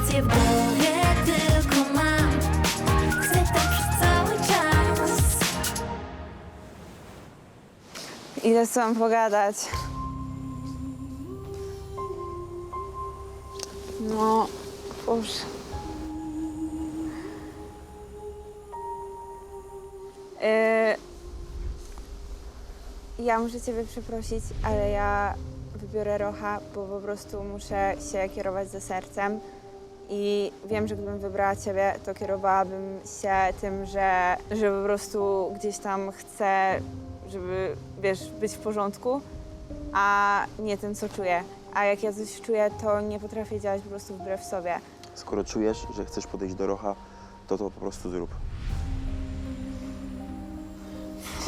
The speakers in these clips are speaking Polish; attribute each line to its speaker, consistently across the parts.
Speaker 1: Mam Chcę
Speaker 2: tobą pogadać. No, Boże. Yy, ja muszę ciebie przeprosić, ale ja wybiorę Rocha, bo po prostu muszę się kierować ze sercem. I wiem, że gdybym wybrała ciebie, to kierowałabym się tym, że, że po prostu gdzieś tam chcę, żeby, wiesz, być w porządku, a nie tym, co czuję. A jak ja coś czuję, to nie potrafię działać po prostu wbrew sobie.
Speaker 3: Skoro czujesz, że chcesz podejść do Rocha, to to po prostu zrób.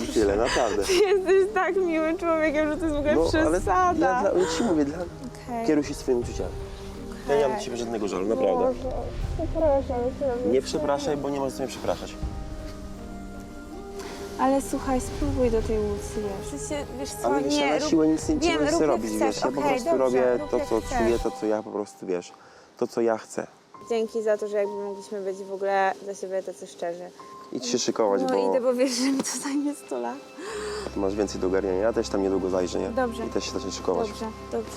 Speaker 3: I tyle, naprawdę.
Speaker 2: Ty jesteś tak miłym człowiekiem, że to jest w ogóle
Speaker 3: No, ale
Speaker 2: przesada.
Speaker 3: dla, dla, ja ci mówię, dla,
Speaker 2: Okej.
Speaker 3: kieruj się swoimi uczuciami. Ja nie mam do ciebie żadnego żalu, naprawdę.
Speaker 2: Przepraszam cię.
Speaker 3: Nie przepraszaj, bo nie ma co mnie przepraszać.
Speaker 2: Ale słuchaj, spróbuj do tej Łucji, wiesz. Przecież, wiesz co,
Speaker 3: Ale wiesz,
Speaker 2: nie,
Speaker 3: ja na
Speaker 2: rób-
Speaker 3: siłę nic nie,
Speaker 2: wiem,
Speaker 3: nie
Speaker 2: rób
Speaker 3: chcę
Speaker 2: jak
Speaker 3: robić,
Speaker 2: chcesz,
Speaker 3: wiesz. Ja po
Speaker 2: okej,
Speaker 3: prostu
Speaker 2: dobrze,
Speaker 3: robię
Speaker 2: rób
Speaker 3: to,
Speaker 2: jak
Speaker 3: co
Speaker 2: chcesz.
Speaker 3: czuję, to, co ja po prostu, wiesz, to, co ja chcę.
Speaker 2: Dzięki za to, że jakby mogliśmy być w ogóle dla siebie tacy szczerzy.
Speaker 3: Idź się szykować,
Speaker 2: No
Speaker 3: bo
Speaker 2: idę, bo wiesz, że mi to zajmie 100 lat.
Speaker 3: masz więcej do ogarniania. Ja też tam niedługo zajrzę, nie?
Speaker 2: Dobrze.
Speaker 3: I też się zacznę szykować.
Speaker 2: Dobrze, dobrze.